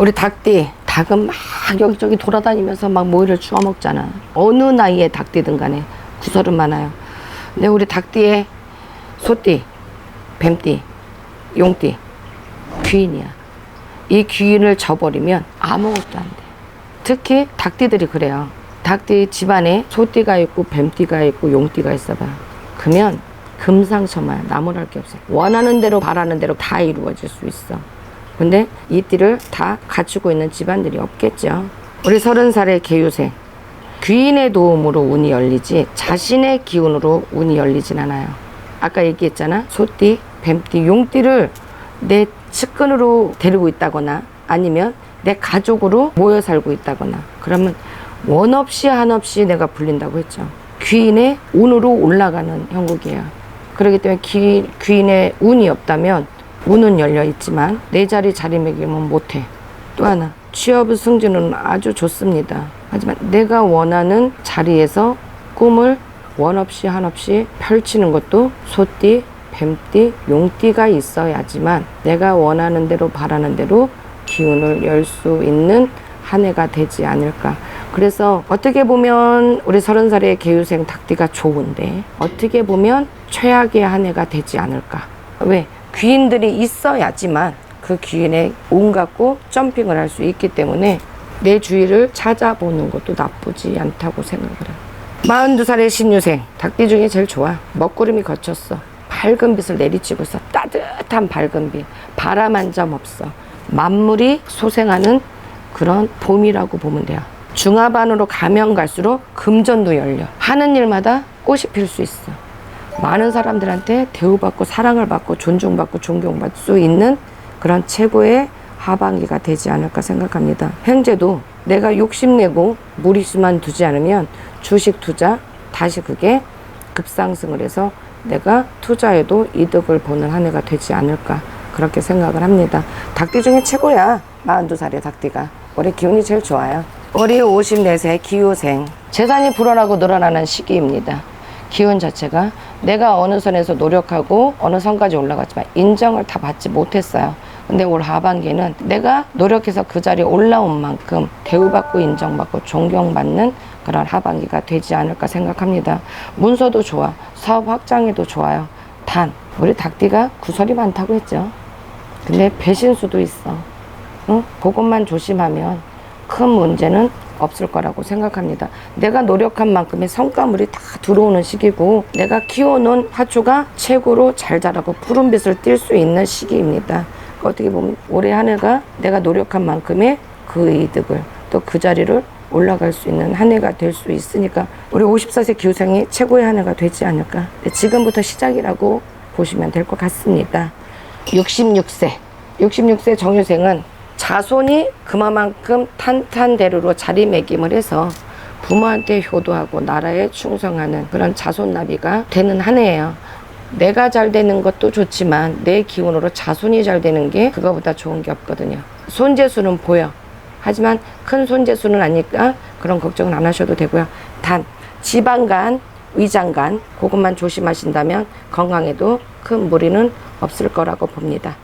우리 닭띠 닭은 막 여기저기 돌아다니면서 막 모이를 주워 먹잖아. 어느 나이에 닭띠든 간에 구설은 많아요. 근데 우리 닭띠에 소띠, 뱀띠, 용띠, 귀인이야. 이 귀인을 저버리면 아무것도 안 돼. 특히 닭띠들이 그래요. 닭띠 집안에 소띠가 있고 뱀띠가 있고 용띠가 있어봐. 그러면 금상첨화야. 나무랄 게 없어. 원하는 대로 바라는 대로 다 이루어질 수 있어. 근데 이 띠를 다 갖추고 있는 집안들이 없겠죠. 우리 서른 살의 개유생. 귀인의 도움으로 운이 열리지 자신의 기운으로 운이 열리진 않아요. 아까 얘기했잖아. 소띠, 뱀띠, 용띠를 내 측근으로 데리고 있다거나 아니면 내 가족으로 모여 살고 있다거나 그러면 원 없이 한 없이 내가 불린다고 했죠. 귀인의 운으로 올라가는 형국이에요. 그렇기 때문에 귀, 귀인의 운이 없다면 운은 열려 있지만 내 자리 자리매김은 못해. 또 하나 취업 승진은 아주 좋습니다. 하지만 내가 원하는 자리에서 꿈을 원 없이 한 없이 펼치는 것도 소띠, 뱀띠, 용띠가 있어야지만 내가 원하는 대로 바라는 대로 기운을 열 수 있는 한 해가 되지 않을까. 그래서 어떻게 보면 우리 서른 살의 개유생 닭띠가 좋은데 어떻게 보면 최악의 한 해가 되지 않을까. 왜? 귀인들이 있어야지만 그 귀인의 운 갖고 점핑을 할 수 있기 때문에 내 주위를 찾아보는 것도 나쁘지 않다고 생각을 해요. 42살의 신유생, 닭띠 중에 제일 좋아. 먹구름이 거쳤어. 밝은 빛을 내리치고 있어. 따뜻한 밝은 빛. 바람 한 점 없어. 만물이 소생하는 그런 봄이라고 보면 돼요. 중압 안으로 가면 갈수록 금전도 열려. 하는 일마다 꽃이 필 수 있어. 많은 사람들한테 대우받고 사랑을 받고 존중받고 존경받을 수 있는 그런 최고의 하반기가 되지 않을까 생각합니다. 현재도 내가 욕심내고 무리수만 두지 않으면 주식 투자 다시 그게 급상승을 해서 내가 투자해도 이득을 보는 한 해가 되지 않을까 그렇게 생각을 합니다. 닭띠 중에 최고야. 42살의 닭띠가. 올해 기운이 제일 좋아요. 올해 54세 기호생. 재산이 불어나고 늘어나는 시기입니다. 기운 자체가 내가 어느 선에서 노력하고 어느 선까지 올라갔지만 인정을 다 받지 못했어요. 근데 올 하반기는 내가 노력해서 그 자리에 올라온 만큼 대우받고 인정받고 존경받는 그런 하반기가 되지 않을까 생각합니다. 문서도 좋아. 사업 확장에도 좋아요. 단, 우리 닭띠가 구설이 많다고 했죠. 근데 배신수도 있어. 응? 그것만 조심하면 큰 문제는 없을 거라고 생각합니다. 내가 노력한 만큼의 성과물이 다 들어오는 시기고 내가 키워놓은 화초가 최고로 잘 자라고 푸른빛을 띌수 있는 시기입니다. 어떻게 보면 올해 한 해가 내가 노력한 만큼의 그 이득을 또 그 자리를 올라갈 수 있는 한 해가 될 수 있으니까 우리 54세 기후생이 최고의 한 해가 되지 않을까. 네, 지금부터 시작이라고 보시면 될 것 같습니다. 66세. 66세 정유생은 자손이 그만큼 탄탄대로로 자리매김을 해서 부모한테 효도하고 나라에 충성하는 그런 자손 나비가 되는 한 해예요. 내가 잘 되는 것도 좋지만 내 기운으로 자손이 잘 되는 게 그거보다 좋은 게 없거든요. 손재수는 보여. 하지만 큰 손재수는 아니까 그런 걱정은 안 하셔도 되고요. 단 지방간, 위장간 그것만 조심하신다면 건강에도 큰 무리는 없을 거라고 봅니다.